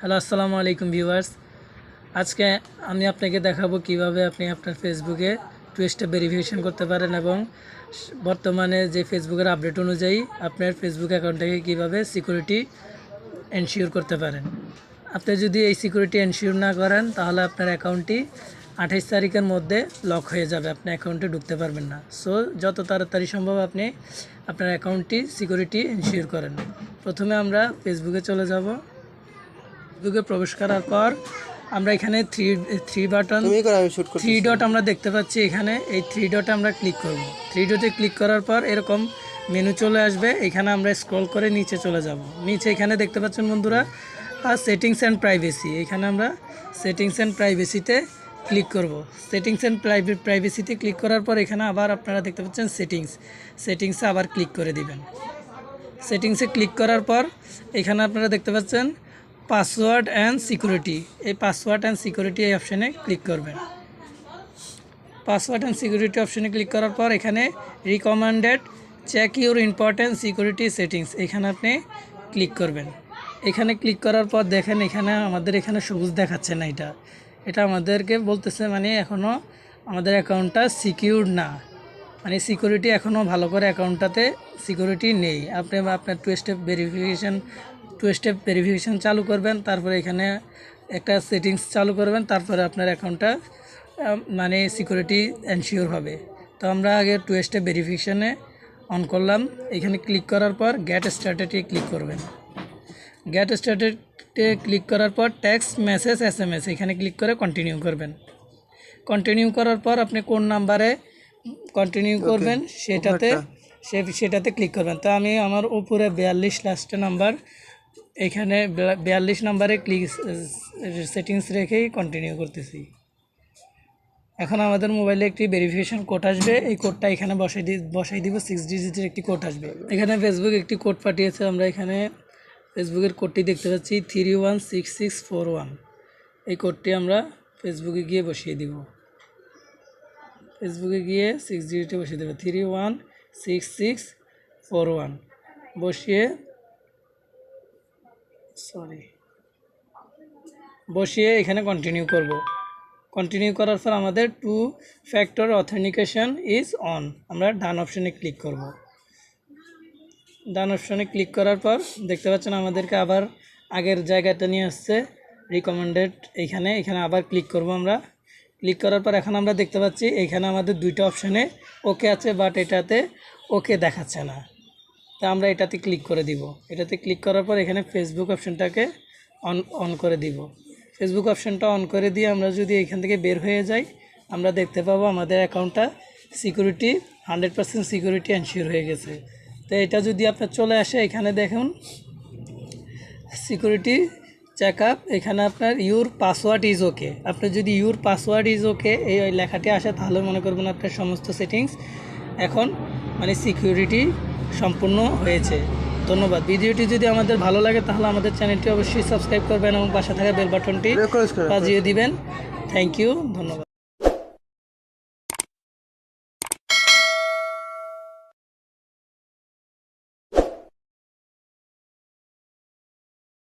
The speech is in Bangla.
হ্যালো, আসসালামু আলাইকুম ভিউয়ার্স। আজকে আমি আপনাকে দেখাবো কীভাবে আপনি আপনার ফেসবুকে টু স্টেপ ভেরিফিকেশন করতে পারেন এবং বর্তমানে যে ফেসবুকের আপডেট অনুযায়ী আপনার ফেসবুক অ্যাকাউন্টটাকে কীভাবে সিকিউরিটি এনশিওর করতে পারেন। আপনি যদি এই সিকিউরিটি এনশিওর না করেন, তাহলে আপনার অ্যাকাউন্টটি আঠাইশ তারিখের মধ্যে লক হয়ে যাবে, আপনি অ্যাকাউন্টে ঢুকতে পারবেন না। সো যত তাড়াতাড়ি সম্ভব আপনি আপনার অ্যাকাউন্টটি সিকিউরিটি এনশিওর করেন। প্রথমে আমরা ফেসবুকে চলে যাব। ফেসবুকে প্রবেশ করার পর আমরা এখানে three three button three dot আমরা দেখতে পাচ্ছি এখানে এই থ্রি ডটে আমরা ক্লিক করব। থ্রি ডটে ক্লিক করার পর এরকম মেনু চলে আসবে এখানে আমরা স্ক্রল করে নিচে চলে যাব। নিচে এখানে দেখতে পাচ্ছেন বন্ধুরা আর সেটিংস অ্যান্ড প্রাইভেসি এখানে আমরা সেটিংস অ্যান্ড প্রাইভেসিতে ক্লিক করব। সেটিংস অ্যান্ড প্রাইভেসিতে ক্লিক করার পর এখানে আবার আপনারা দেখতে পাচ্ছেন সেটিংস সেটিংসে আবার ক্লিক করে দিবেন। সেটিংসে ক্লিক করার পর এখানে আপনারা দেখতে পাচ্ছেন পাসওয়ার্ড অ্যান্ড সিকিউরিটি এই পাসওয়ার্ড অ্যান্ড সিকিউরিটি এই অপশানে ক্লিক করবেন। পাসওয়ার্ড অ্যান্ড সিকিউরিটি অপশানে ক্লিক করার পর এখানে recommended check your important security settings এখানে আপনি ক্লিক করবেন। এখানে ক্লিক করার পর দেখেন এখানে আমাদের এখানে সবুজ দেখাচ্ছে না এটা। এটা আমাদেরকে বলতেছে মানে এখনও আমাদের অ্যাকাউন্টটা সিকিউর না। মানে সিকিউরিটি এখনও ভালো করে অ্যাকাউন্টটাতে সিকিউরিটি নেই। আপনি আপনার two step verification two step verification চালু করবেন, তারপরে এখানে একটা সেটিংস চালু করবেন, তারপরে আপনার অ্যাকাউন্টটা মানে সিকিউরিটি এনশিওর হবে। তো আমরা আগে টু স্টেপ ভেরিফিকেশানে অন করলাম। এখানে ক্লিক করার পর গ্যাট স্টার্টেডে ক্লিক করবেন। গ্যাট স্টার্টেডে ক্লিক করার পর text message S M S এখানে ক্লিক করে কন্টিনিউ করবেন। কন্টিনিউ করার পর আপনি কোন নাম্বারে কন্টিনিউ করবেন সেটাতে সে সেটাতে ক্লিক করবেন। তো আমি আমার উপরে বিয়াল্লিশ লাস্টে নাম্বার এখানে বিয়াল্লিশ নাম্বারে ক্লিক সেটিংস রেখেই কন্টিনিউ করতেছি। এখন আমাদের মোবাইলে একটি ভেরিফিকেশন কোড আসবে এই কোডটা এখানে বসাই দি বসাই দিব সিক্স ডিজিটের একটি কোড আসবে। এখানে ফেসবুক একটি কোড পাঠিয়েছে আমরা এখানে ফেসবুকের কোডটি দেখতে পাচ্ছি three one six six four one এই কোডটি আমরা ফেসবুকে গিয়ে বসিয়ে দিব। ফেসবুকে গিয়ে সিক্স ডিজিটে বসিয়ে দেবে। Three one six six four one বসিয়ে সরি বসিয়ে এখানে কন্টিনিউ করব। কন্টিনিউ করার পর আমাদের two factor authentication is on আমরা ডান অপশনে ক্লিক করব। ডান অপশনে ক্লিক করার পর দেখতে পাচ্ছেন আমাদেরকে আবার আগের জায়গাটা নিয়ে আসছে। রিকমেন্ডেড এইখানে এখানে আবার ক্লিক করব আমরা। ক্লিক করার পর এখন আমরা দেখতে পাচ্ছি এখানে আমাদের দুইটা অপশানে ওকে আছে বাট এটাতে ওকে দেখাচ্ছে না। তা আমরা এটাতে ক্লিক করে দিব। এটাতে ক্লিক করার পর এখানে ফেসবুক অপশানটাকে অন অন করে দিব। ফেসবুক অপশানটা অন করে দিয়ে আমরা যদি এখান থেকে বের হয়ে যাই, আমরা দেখতে পাবো আমাদের অ্যাকাউন্টটা security hundred percent security ensure হয়ে গেছে। তো এটা যদি আপনার চলে আসে, এখানে দেখুন সিকিউরিটি চেক আপ এখানে আপনার ইউর পাসওয়ার্ড ইজ ওকে আপনি যদি ইউর পাসওয়ার্ড ইজ ওকে এই ওই লেখাটি আসে তাহলে মনে করবেন আপনার সমস্ত সেটিংস এখন মানে সিকিউরিটি সম্পূর্ণ হয়েছে। ধন্যবাদ। ভিডিওটি যদি আমাদের ভালো লাগে তাহলে আমাদের চ্যানেলটি অবশ্যই সাবস্ক্রাইব করবেন এবং পাশে থাকা বেল বাটনটি বাজিয়ে দিবেন। থ্যাংক ইউ ধন্যবাদ।